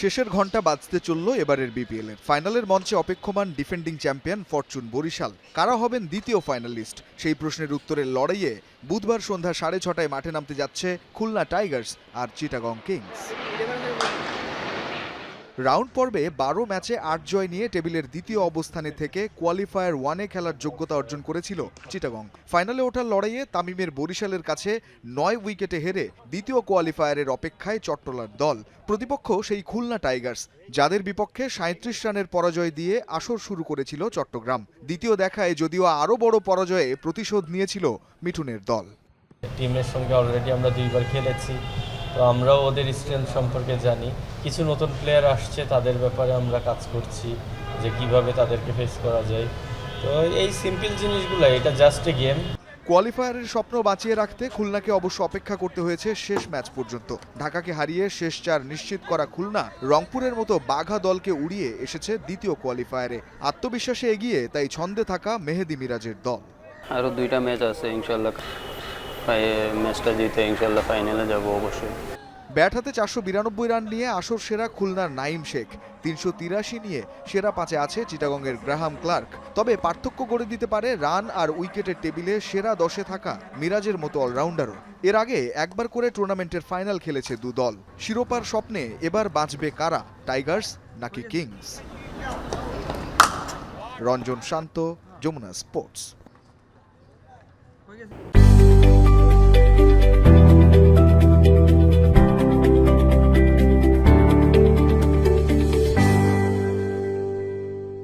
শেষের ঘণ্টা বাজতে চলল এবারের বিপিএল এর। ফাইনালের মঞ্চে অপেক্ষমান ডিফেন্ডিং চ্যাম্পিয়ন ফরচুন বরিশাল। কারা হবেন দ্বিতীয় ফাইনালিস্ট? সেই প্রশ্নের উত্তরের লড়াইয়ে বুধবার সন্ধ্যা সাড়ে ছটায় মাঠে নামতে যাচ্ছে খুলনা টাইগার্স আর চিটাগং কিংস। রাউন্ড পর্বে বারো ম্যাচে আট জয় নিয়ে টেবিলের দ্বিতীয় অবস্থানে থেকে কোয়ালিফায়ার ওয়ানে খেলার যোগ্যতা অর্জন করেছিল চিটাগং। ফাইনালে ওঠার লড়াইয়ে তামিমের বরিশালের কাছে নয় উইকেটে হেরে দ্বিতীয় কোয়ালিফায়ারের অপেক্ষায় চট্টলার দল। প্রতিপক্ষ সেই খুলনা টাইগার্স, যাদের বিপক্ষে সাঁত্রিশ রানের পরাজয় দিয়ে আসর শুরু করেছিল চট্টগ্রাম। দ্বিতীয় দেখায় যদিও আরও বড় পরাজয়ে প্রতিশোধ নিয়েছিল মিঠুনের দল। টিমের সঙ্গে অলরেডি আমরা দুইবার খেলেছি। তো আমরাও ওদের স্ট্রেংথ সম্পর্কে জানি। কিছু নতুন প্লেয়ার আসছে তাদের ব্যাপারে আমরা কাজ করছি যে কীভাবে তাদেরকে ফেস করা যায়। তো এই সিম্পল জিনিসগুলো এটা জাস্ট এ গেম কোয়ালিফায়ারের স্বপ্ন বাঁচিয়ে রাখতে খুলনাকে অবশ্য অপেক্ষা করতে হয়েছে শেষ ম্যাচ পর্যন্ত। ঢাকাকে হারিয়ে শেষ চার নিশ্চিত করা খুলনা রংপুরের মতো বাঘা দলকে উড়িয়ে এসেছে দ্বিতীয় কোয়ালিফায়ারে আত্মবিশ্বাসে এগিয়ে তাই ছন্দে থাকা মেহেদি মিরাজের দল। আরও দুইটা ম্যাচ আছে ইনশাল্লাহ ম্যাচটা জিতে ইনশাল্লাহ ফাইনালে যাব অবশ্যই। ব্যাট হাতে চারশো বিরানব্বই রান নিয়ে আসর সেরা খুলনার নাইম শেখ, তিনশো তিরাশি নিয়ে সেরা পাঁচে আছে চিটাগংয়ের গ্রাহাম ক্লার্ক। তবে পার্থক্য গড়ে দিতে পারে রান আর উইকেটের টেবিলে সেরা দশে থাকা মিরাজের মতো অলরাউন্ডারও। এর আগে একবার করে টুর্নামেন্টের ফাইনাল খেলেছে দু দল। শিরোপার স্বপ্নে এবার বাঁচবে কারা, টাইগার্স নাকি কিংস? রঞ্জন শান্ত, যমুনা স্পোর্টস।